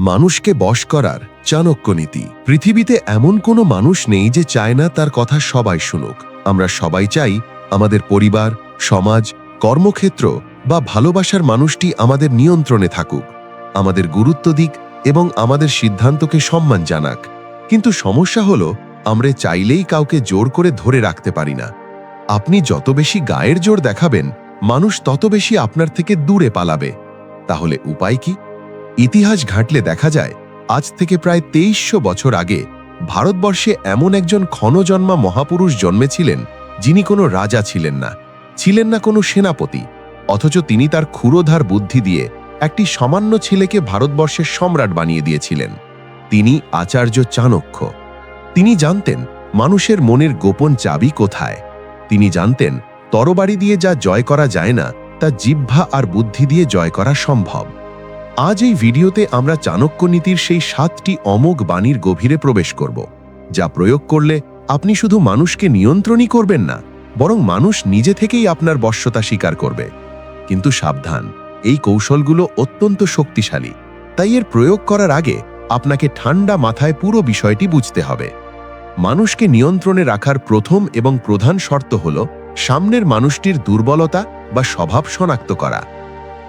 মানুষকে বশ করার চাণক্য নীতি। পৃথিবীতে এমন কোনো মানুষ নেই যে চায় না তার কথা সবাই শুনুক। আমরা সবাই চাই আমাদের পরিবার, সমাজ, কর্মক্ষেত্র বা ভালোবাসার মানুষটি আমাদের নিয়ন্ত্রণে থাকুক। আমাদের গুরুত্ব দিক এবং আমাদের সিদ্ধান্তকে সম্মান জানাক। কিন্তু সমস্যা হলো, আমরা চাইলেই কাউকে জোর করে ধরে রাখতে পারি না। আপনি যত বেশি গায়ের জোর দেখাবেন, মানুষ তত বেশি আপনার থেকে দূরে পালাবে। তাহলে উপায় কি? ইতিহাস ঘাঁটলে দেখা যায়, আজ থেকে প্রায় তেইশশো বছর আগে ভারতবর্ষে এমন একজন ক্ষণজন্মা মহাপুরুষ জন্মেছিলেন যিনি কোনো রাজা ছিলেন না ছিলেন না কোনো সেনাপতি, অথচ তিনি তার ক্ষুরোধার বুদ্ধি দিয়ে একটি সামান্য ছেলেকে ভারতবর্ষের সম্রাট বানিয়ে দিয়েছিলেন। তিনি আচার্য চাণক্য। তিনি জানতেন মানুষের মনের গোপন চাবি কোথায়। তিনি জানতেন তরবারি দিয়ে যা জয় করা যায় না, তা জিহ্বা আর বুদ্ধি দিয়ে জয় করা সম্ভব। আজ এই ভিডিওতে আমরা চাণক্য নীতির সেই সাতটি অমোঘ বাণীর গভীরে প্রবেশ করব, যা প্রয়োগ করলে আপনি শুধু মানুষকে নিয়ন্ত্রণই করবেন না, বরং মানুষ নিজে থেকেই আপনার বশ্যতা স্বীকার করবে। কিন্তু সাবধান, এই কৌশলগুলো অত্যন্ত শক্তিশালী, তাই এর প্রয়োগ করার আগে আপনাকে ঠান্ডা মাথায় পুরো বিষয়টি বুঝতে হবে। মানুষকে নিয়ন্ত্রণে রাখার প্রথম এবং প্রধান শর্ত হল সামনের মানুষটির দুর্বলতা বা স্বভাব শনাক্ত করা।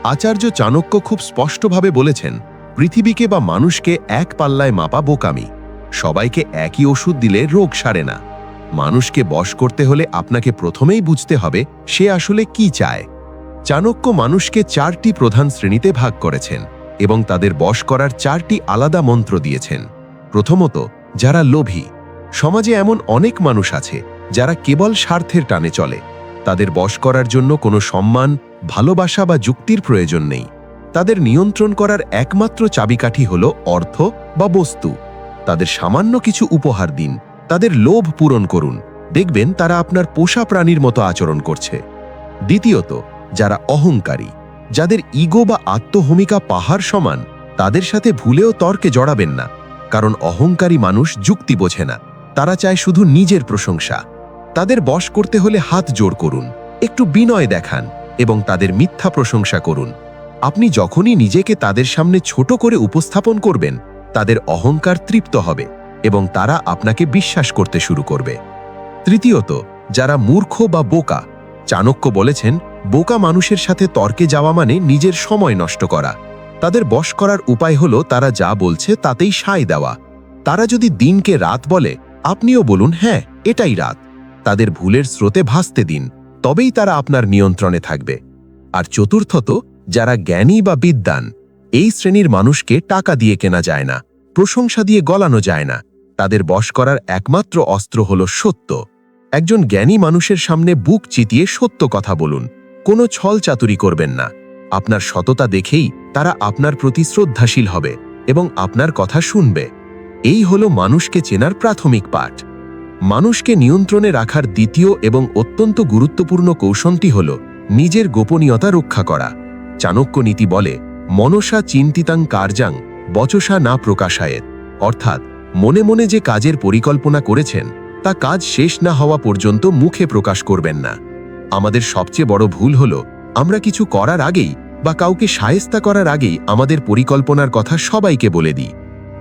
আচার্য চাণক্য খুব স্পষ্টভাবে বলেছেন, পৃথিবীকে বা মানুষকে এক পাল্লায় মাপা বোকামি। সবাইকে একই ওষুধ দিলে রোগ সারে না। মানুষকে বশ করতে হলে আপনাকে প্রথমেই বুঝতে হবে, সে আসলে কি চায়। চাণক্য মানুষকে চারটি প্রধান শ্রেণীতে ভাগ করেছেন এবং তাদের বশ করার চারটি আলাদা মন্ত্র দিয়েছেন। প্রথমত, যারা লোভী। সমাজে এমন অনেক মানুষ আছে, যারা কেবল স্বার্থের টানে চলে। তাদের বশ করার জন্য কোনো সম্মান, ভালোবাসা বা যুক্তির প্রয়োজন নেই। তাদের নিয়ন্ত্রণ করার একমাত্র চাবিকাঠি হল অর্থ বা বস্তু। তাদের সামান্য কিছু উপহার দিন, তাদের লোভ পূরণ করুন। দেখবেন তারা আপনার পোষা প্রাণীর মতো আচরণ করছে। দ্বিতীয়ত, যারা অহংকারী, যাদের ইগো বা আত্মভূমিকা পাহাড় সমান, তাদের সাথে ভুলেও তর্কে জড়াবেন না। কারণ অহংকারী মানুষ যুক্তি বোঝে না। তারা চায় শুধু নিজের প্রশংসা। তাদের বশ করতে হলে হাত জোর করুন, একটু বিনয় দেখান এবং তাদের মিথ্যা প্রশংসা করুন। আপনি যখনই নিজেকে তাদের সামনে ছোট করে উপস্থাপন করবেন, তাদের অহংকার তৃপ্ত হবে এবং তারা আপনাকে বিশ্বাস করতে শুরু করবে। তৃতীয়ত, যারা মূর্খ বা বোকা, চাণক্য বলেছেন, বোকা মানুষের সাথে তর্কে যাওয়া মানে নিজের সময় নষ্ট করা। তাদের বশ করার উপায় হলো তারা যা বলছে তাতেই সায় দেওয়া। তারা যদি দিনকে রাত বলে, আপনিও বলুন হ্যাঁ এটাই রাত। তাদের ভুলের স্রোতে ভাসতে দিন, তবেই তারা আপনার নিয়ন্ত্রণে থাকবে। আর চতুর্থত, যারা জ্ঞানী বা বিদ্যান এই শ্রেণির মানুষকে টাকা দিয়ে কেনা যায় না, প্রশংসা দিয়ে গলানো যায় না। তাদের বশ করার একমাত্র অস্ত্র হল সত্য। একজন জ্ঞানী মানুষের সামনে বুক চিতিয়ে সত্য কথা বলুন, কোনো ছল চাতুরি করবেন না। আপনার সততা দেখেই তারা আপনার প্রতি শ্রদ্ধাশীল হবে এবং আপনার কথা শুনবে। এই হল মানুষকে চেনার প্রাথমিক পাঠ। মানুষকে নিয়ন্ত্রণে রাখার দ্বিতীয় এবং অত্যন্ত গুরুত্বপূর্ণ কৌশলটি হল নিজের গোপনীয়তা রক্ষা করা। চাণক্য নীতি বলে, মনসা চিন্তিতাং কার্যাং, বচসা না প্রকাশায়েত। অর্থাৎ, মনে মনে যে কাজের পরিকল্পনা করেছেন, তা কাজ শেষ না হওয়া পর্যন্ত মুখে প্রকাশ করবেন না। আমাদের সবচেয়ে বড় ভুল হল, আমরা কিছু করার আগেই বা কাউকে সায়স্তা করার আগেই আমাদের পরিকল্পনার কথা সবাইকে বলে দিই।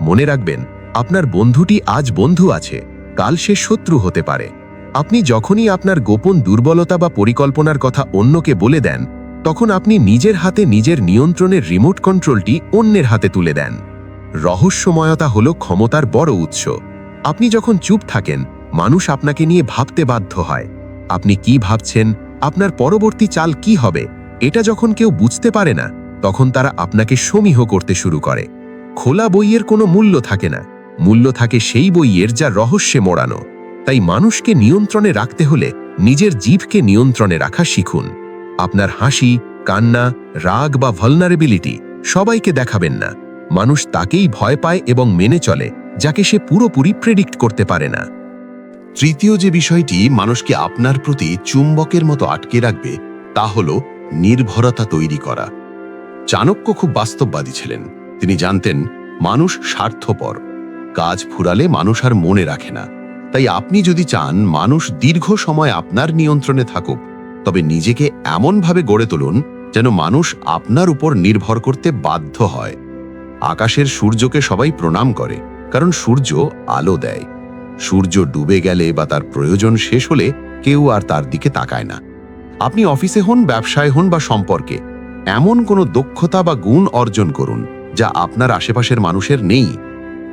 মনে রাখবেন, আপনার বন্ধুটি আজ বন্ধু আছে। কাল সে শত্রু হতে পারে। আপনি যখনই আপনার গোপন দুর্বলতা বা পরিকল্পনার কথা অন্যকে বলে দেন, তখন আপনি নিজের হাতে নিজের নিয়ন্ত্রণের রিমোট কন্ট্রোলটি অন্যের হাতে তুলে দেন। রহস্যময়তা হল ক্ষমতার বড় উৎস। আপনি যখন চুপ থাকেন, মানুষ আপনাকে নিয়ে ভাবতে বাধ্য হয়। আপনি কি ভাবছেন? আপনার পরবর্তী চাল কি হবে? এটা যখন কেউ বুঝতে পারে না, তখন তারা আপনাকে সমীহ করতে শুরু করে। খোলা বইয়ের কোনো মূল্য থাকে না। মূল্য থাকে সেই বইয়ের যা রহস্যে মোড়ানো। তাই মানুষকে নিয়ন্ত্রণে রাখতে হলে নিজের জীবকে নিয়ন্ত্রণে রাখা শিখুন। আপনার হাসি, কান্না, রাগ বা ভলনারেবিলিটি সবাইকে দেখাবেন না। মানুষ তাকেই ভয় পায় এবং মেনে চলে, যাকে সে পুরোপুরি প্রেডিক্ট করতে পারে না। তৃতীয় যে বিষয়টি মানুষকে আপনার প্রতি চুম্বকের মতো আটকে রাখবে, তা হল নির্ভরতা তৈরি করা। চাণক্য খুব বাস্তববাদী ছিলেন। তিনি জানতেন, মানুষ স্বার্থপর। কাজ ফুরালে মানুষ আর মনে রাখে না। তাই আপনি যদি চান মানুষ দীর্ঘ সময় আপনার নিয়ন্ত্রণে থাকুক, তবে নিজেকে এমনভাবে গড়ে তুলুন যেন মানুষ আপনার উপর নির্ভর করতে বাধ্য হয়। আকাশের সূর্যকে সবাই প্রণাম করে, কারণ সূর্য আলো দেয়। সূর্য ডুবে গেলে বা তার প্রয়োজন শেষ হলে কেউ আর তার দিকে তাকায় না। আপনি অফিসে হন, ব্যবসায় হন বা সম্পর্কে, এমন কোনো দক্ষতা বা গুণ অর্জন করুন যা আপনার আশেপাশের মানুষের নেই।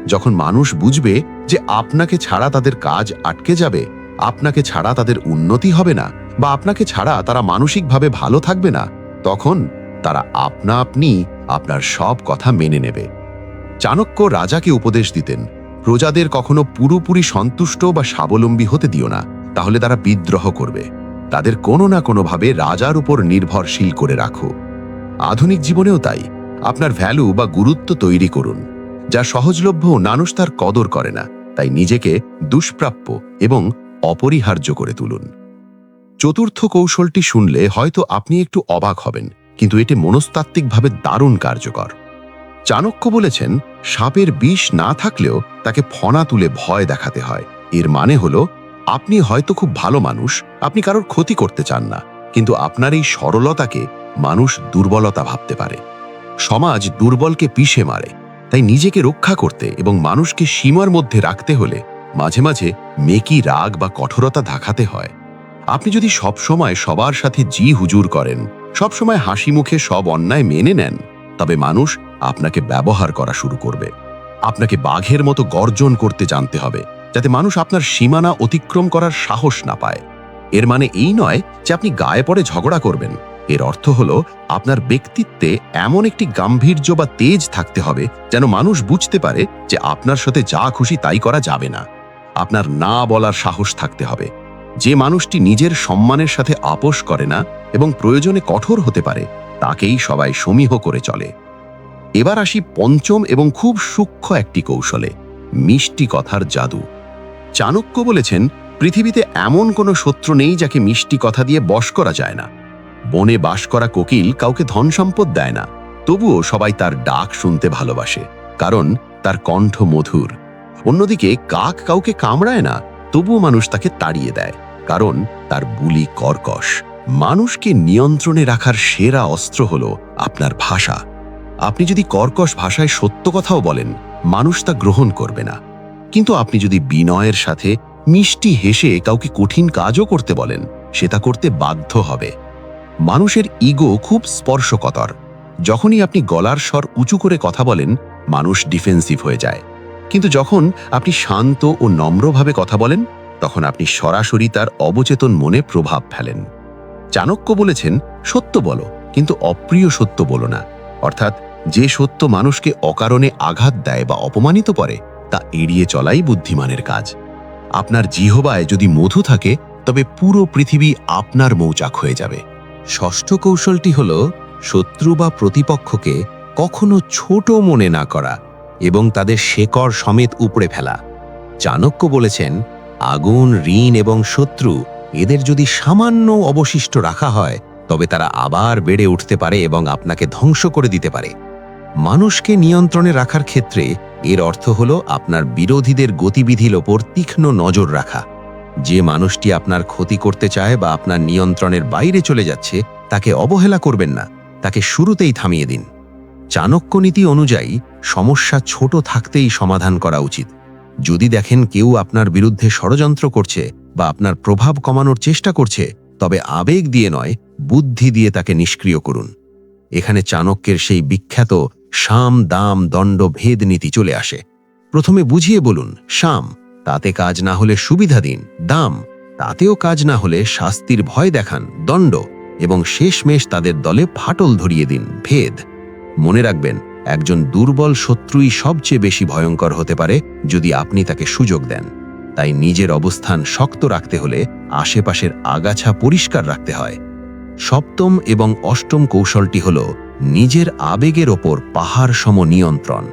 যখন মানুষ বুঝবে যে আপনাকে ছাড়া তাদের কাজ আটকে যাবে, আপনাকে ছাড়া তাদের উন্নতি হবে না বা আপনাকে ছাড়া তারা মানসিকভাবে ভালো থাকবে না, তখন তারা আপনা আপনি আপনার সব কথা মেনে নেবে। চাণক্য রাজাকে উপদেশ দিতেন, প্রজাদের কখনো পুরোপুরি সন্তুষ্ট বা স্বাবলম্বী হতে দিও না, তাহলে তারা বিদ্রোহ করবে। তাদের কোনো না কোনোভাবে রাজার উপর নির্ভরশীল করে রাখো। আধুনিক জীবনেও তাই, আপনার ভ্যালু বা গুরুত্ব তৈরি করুন। যা সহজলভ্য মানুষ তার কদর করে না, তাই নিজেকে দুষ্প্রাপ্য এবং অপরিহার্য করে তুলুন। চতুর্থ কৌশলটি শুনলে হয়তো আপনি একটু অবাক হবেন, কিন্তু এটি মনস্তাত্ত্বিকভাবে দারুণ কার্যকর। চাণক্য বলেছেন, সাপের বিষ না থাকলেও তাকে ফনা তুলে ভয় দেখাতে হয়। এর মানে হলো, আপনি হয়তো খুব ভালো মানুষ, আপনি কারোর ক্ষতি করতে চান না, কিন্তু আপনার এই সরলতাকে মানুষ দুর্বলতা ভাবতে পারে। সমাজ দুর্বলকে পিষে মারে। তাই নিজেকে রক্ষা করতে এবং মানুষকে সীমার মধ্যে রাখতে হলে মাঝে মাঝে মেকি রাগ বা কঠোরতা দেখাতে হয়। আপনি যদি সবসময় সবার সাথে জি হুজুর করেন, সবসময় হাসি মুখে সব অন্যায় মেনে নেন, তবে মানুষ আপনাকে ব্যবহার করা শুরু করবে। আপনাকে বাঘের মতো গর্জন করতে জানতে হবে, যাতে মানুষ আপনার সীমানা অতিক্রম করার সাহস না পায়। এর মানে এই নয় যে আপনি গায়ে পড়ে ঝগড়া করবেন। এর অর্থ হল, আপনার ব্যক্তিত্বে এমন একটি গাম্ভীর্য বা তেজ থাকতে হবে যেন মানুষ বুঝতে পারে যে আপনার সাথে যা খুশি তাই করা যাবে না। আপনার না বলার সাহস থাকতে হবে। যে মানুষটি নিজের সম্মানের সাথে আপোষ করে না এবং প্রয়োজনে কঠোর হতে পারে, তাকেই সবাই সমীহ করে চলে। এবার আসি পঞ্চম এবং খুব সূক্ষ্ম একটি কৌশলে, মিষ্টি কথার জাদু। চাণক্য বলেছেন, পৃথিবীতে এমন কোনো শত্রু নেই যাকে মিষ্টি কথা দিয়ে বশ করা যায় না। বনে বাস করা কোকিল কাউকে ধন সম্পদ দেয় না। তবুও সবাই তার ডাক শুনতে ভালোবাসে, কারণ তার কণ্ঠ মধুর। অন্যদিকে কাক কাউকে কামড়ায় না, তবুও মানুষ তাকে তাড়িয়ে দেয়, কারণ তার বুলি কর্কশ। মানুষকে নিয়ন্ত্রণে রাখার সেরা অস্ত্র হল আপনার ভাষা। আপনি যদি কর্কশ ভাষায় সত্য কথাও বলেন, মানুষ তা গ্রহণ করবে না। কিন্তু আপনি যদি বিনয়ের সাথে মিষ্টি হেসে কাউকে কঠিন কাজও করতে বলেন সেটা করতে বাধ্য হবে। মানুষের ইগো খুব স্পর্শকতর। যখনই আপনি গলার স্বর উঁচু করে কথা বলেন, মানুষ ডিফেন্সিভ হয়ে যায়। কিন্তু যখন আপনি শান্ত ও নম্রভাবে কথা বলেন, তখন আপনি সরাসরি তার অবচেতন মনে প্রভাব ফেলেন। চাণক্য বলেছেন, সত্য বলো, কিন্তু অপ্রিয় সত্য বলো না। অর্থাৎ, যে সত্য মানুষকে অকারণে আঘাত দেয় বা অপমানিত করে, তা এড়িয়ে চলাই বুদ্ধিমানের কাজ। আপনার জিহবায় যদি মধু থাকে, তবে পুরো পৃথিবী আপনার মৌচাক হয়ে যাবে। ষষ্ঠ কৌশলটি হল শত্রু বা প্রতিপক্ষকে কখনো ছোট মনে না করা এবং তাদের শেকড় সমেত উপড়ে ফেলা। চাণক্য বলেছেন, আগুন, ঋণ এবং শত্রু এদের যদি সামান্য অবশিষ্ট রাখা হয়, তবে তারা আবার বেড়ে উঠতে পারে এবং আপনাকে ধ্বংস করে দিতে পারে। মানুষকে নিয়ন্ত্রণে রাখার ক্ষেত্রে এর অর্থ হল আপনার বিরোধীদের গতিবিধির ওপর তীক্ষ্ণ নজর রাখা। যে মানুষটি আপনার ক্ষতি করতে চায় বা আপনার নিয়ন্ত্রণের বাইরে চলে যাচ্ছে, তাকে অবহেলা করবেন না। তাকে শুরুতেই থামিয়ে দিন। চাণক্য নীতি অনুযায়ী সমস্যা ছোট থাকতেই সমাধান করা উচিত। যদি দেখেন কেউ আপনার বিরুদ্ধে ষড়যন্ত্র করছে বা আপনার প্রভাব কমানোর চেষ্টা করছে, তবে আবেগ দিয়ে নয়, বুদ্ধি দিয়ে তাকে নিষ্ক্রিয় করুন। এখানে চাণক্যের সেই বিখ্যাত সাম দাম দণ্ড ভেদ নীতি চলে আসে। প্রথমে বুঝিয়ে বলুন, সাম। তাতে কাজ না হলে সুবিধা দিন। দাম, তাতেও কাজ না হলে শাস্তির ভয় দেখান। দণ্ড এবং শেষমেশ তাদের দলে ফাটল ধরিয়ে দিন। ভেদ। মনে রাখবেন, একজন দুর্বল শত্রুই সবচেয়ে বেশি ভয়ঙ্কর হতে পারে যদি আপনি তাকে সুযোগ দেন। তাই নিজের অবস্থান শক্ত রাখতে হলে আশেপাশের আগাছা পরিষ্কার রাখতে হয়। সপ্তম এবং অষ্টম কৌশলটি হল নিজের আবেগের ওপর পাহাড় সম নিয়ন্ত্রণ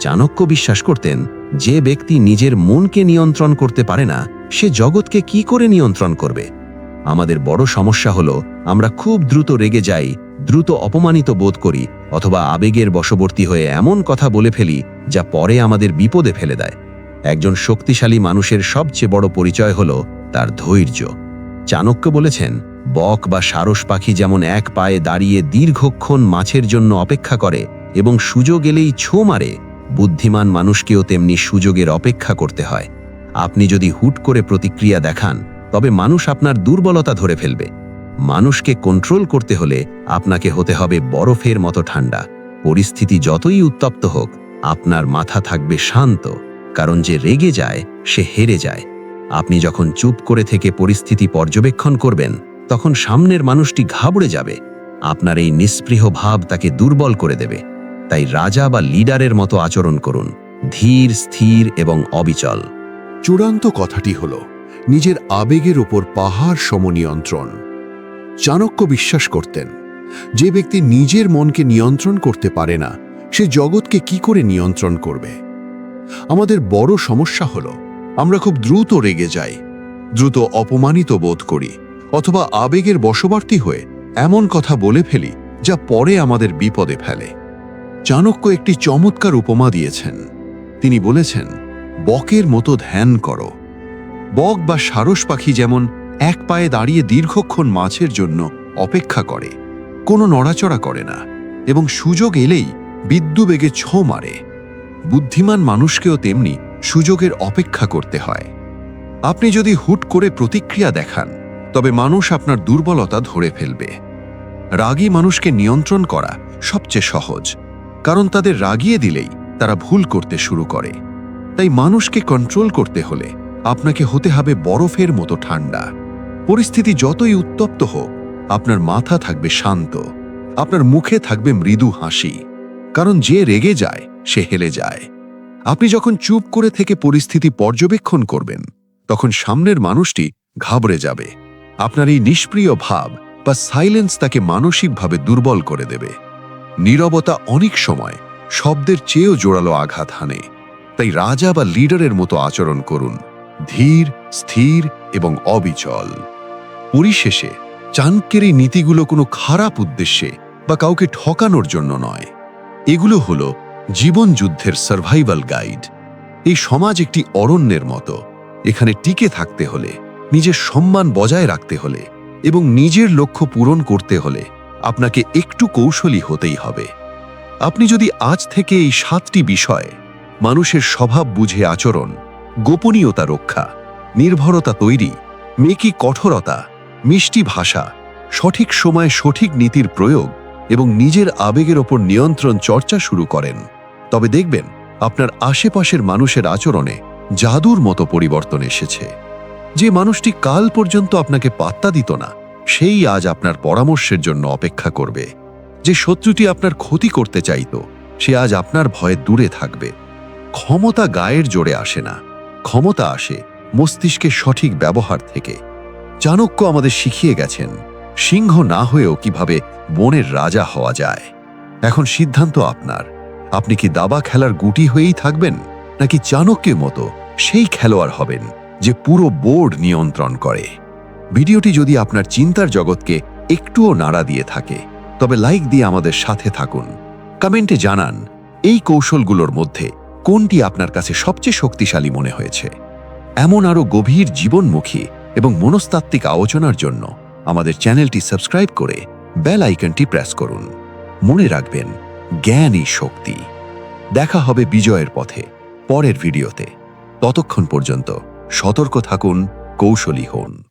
চাণক্য বিশ্বাস করতেন যে ব্যক্তি নিজের মনকে নিয়ন্ত্রণ করতে পারে না, সে জগৎকে কি করে নিয়ন্ত্রণ করবে? আমাদের বড় সমস্যা হলো, আমরা খুব দ্রুত রেগে যাই, দ্রুত অপমানিত বোধ করি, অথবা আবেগের বশবর্তী হয়ে এমন কথা বলে ফেলি, যা পরে আমাদের বিপদে ফেলে দেয়। একজন শক্তিশালী মানুষের সবচেয়ে বড় পরিচয় হল তার ধৈর্য। চাণক্য বলেছেন, বক বা সারস পাখি যেমন এক পায়ে দাঁড়িয়ে দীর্ঘক্ষণ মাছের জন্য অপেক্ষা করে এবং সুযোগ এলেই ছো মারে বুদ্ধিমান মানুষকেও তেমনি সুযোগের অপেক্ষা করতে হয়। আপনি যদি হুট করে প্রতিক্রিয়া দেখান, তবে মানুষ আপনার দুর্বলতা ধরে ফেলবে। মানুষকে কন্ট্রোল করতে হলে আপনাকে হতে হবে বরফের মতো ঠান্ডা। পরিস্থিতি যতই উত্তপ্ত হোক, আপনার মাথা থাকবে শান্ত, কারণ যে রেগে যায়, সে হেরে যায়। আপনি যখন চুপ করে থেকে পরিস্থিতি পর্যবেক্ষণ করবেন, তখন সামনের মানুষটি ঘাবড়ে যাবে। আপনার এই নিস্পৃহ ভাব তাকে দুর্বল করে দেবে। তাই রাজা বা লিডারের মতো আচরণ করুন, ধীর, স্থির এবং অবিচল। চূড়ান্ত কথাটি হল, নিজের আবেগের ওপর পাহাড় সমনিয়ন্ত্রণ। চাণক্য বিশ্বাস করতেন, যে ব্যক্তি নিজের মনকে নিয়ন্ত্রণ করতে পারে না, সে জগৎকে কি করে নিয়ন্ত্রণ করবে? আমাদের বড় সমস্যা হল, আমরা খুব দ্রুত রেগে যাই, দ্রুত অপমানিত বোধ করি, অথবা আবেগের বশবর্তী হয়ে এমন কথা বলে ফেলি, যা পরে আমাদের বিপদে ফেলে। চাণক্য একটি চমৎকার উপমা দিয়েছেন। তিনি বলেছেন, বকের মতো ধ্যান করো। বক বা সারস পাখি যেমন এক পায়ে দাঁড়িয়ে দীর্ঘক্ষণ মাছের জন্য অপেক্ষা করে, কোনো নড়াচড়া করে না এবং সুযোগ এলেই বিদ্যুবেগে ছো মারে। বুদ্ধিমান মানুষকেও তেমনি সুযোগের অপেক্ষা করতে হয়। আপনি যদি হুট করে প্রতিক্রিয়া দেখান, তবে মানুষ আপনার দুর্বলতা ধরে ফেলবে। রাগী মানুষকে নিয়ন্ত্রণ করা সবচেয়ে সহজ। কারণ তাদের রাগিয়ে দিলেই তারা ভুল করতে শুরু করে। তাই মানুষকে কন্ট্রোল করতে হলে আপনাকে হতে হবে বরফের মতো ঠান্ডা। পরিস্থিতি যতই উত্তপ্ত হোক, আপনার মাথা থাকবে শান্ত, আপনার মুখে থাকবে মৃদু হাসি, কারণ যে রেগে যায়, সে হেলে যায়। আপনি যখন চুপ করে থেকে পরিস্থিতি পর্যবেক্ষণ করবেন, তখন সামনের মানুষটি ঘাবড়ে যাবে। আপনার এই নিষ্প্রিয় ভাব বা সাইলেন্স তাকে মানসিকভাবে দুর্বল করে দেবে। নীরবতা অনেক সময় শব্দের চেয়েও জোরালো আঘাত হানে। তাই রাজা বা লিডারের মতো আচরণ করুন। ধীর, স্থির এবং অবিচল। পরিশেষে, চাণক্যের এই নীতিগুলো কোনো খারাপ উদ্দেশ্যে বা কাউকে ঠকানোর জন্য নয়। এগুলো হল জীবন যুদ্ধের সার্ভাইভাল গাইড এই সমাজ একটি অরণ্যের মতো। এখানে টিকে থাকতে হলে, নিজের সম্মান বজায় রাখতে হলে এবং নিজের লক্ষ্য পূরণ করতে হলে আপনাকে একটু কৌশলী হতেই হবে। আপনি যদি আজ থেকে এই সাতটি বিষয়, মানুষের স্বভাব বুঝে আচরণ, গোপনীয়তা রক্ষা, নির্ভরতা তৈরি, মেকি কঠোরতা, মিষ্টি ভাষা, সঠিক সময়ে সঠিক নীতির প্রয়োগ এবং নিজের আবেগের ওপর নিয়ন্ত্রণ চর্চা শুরু করেন, তবে দেখবেন আপনার আশেপাশের মানুষের আচরণে জাদুর মতো পরিবর্তন এসেছে। যে মানুষটি কাল পর্যন্ত আপনাকে পাত্তা দিত না সেই আজ আপনার পরামর্শের জন্য অপেক্ষা করবে। যে শত্রুটি আপনার ক্ষতি করতে চাইত, সে আজ আপনার ভয়ে দূরে থাকবে। ক্ষমতা গায়ের জোরে আসে না। ক্ষমতা আসে মস্তিষ্কের সঠিক ব্যবহার থেকে। চাণক্য আমাদের শিখিয়ে গেছেন, সিংহ না হয়েও কীভাবে বনের রাজা হওয়া যায়। এখন সিদ্ধান্ত আপনার। আপনি কি দাবা খেলার গুটি হয়েই থাকবেন, নাকি চাণক্যের মতো সেই খেলোয়াড় হবেন, যে পুরো বোর্ড নিয়ন্ত্রণ করে? ভিডিওটি যদি আপনার চিন্তার জগৎকে একটুও নাড়া দিয়ে থাকে, তবে লাইক দিয়ে আমাদের সাথে থাকুন। কমেন্টে জানান, এই কৌশলগুলোর মধ্যে কোনটি আপনার কাছে সবচেয়ে শক্তিশালী মনে হয়েছে? এমন আরও গভীর জীবনমুখী এবং মনস্তাত্ত্বিক আলোচনার জন্য আমাদের চ্যানেলটি সাবস্ক্রাইব করে বেল আইকনটি প্রেস করুন। মনে রাখবেন, জ্ঞানই শক্তি। দেখা হবে বিজয়ের পথে, পরের ভিডিওতে। ততক্ষণ পর্যন্ত সতর্ক থাকুন, কৌশলী হন।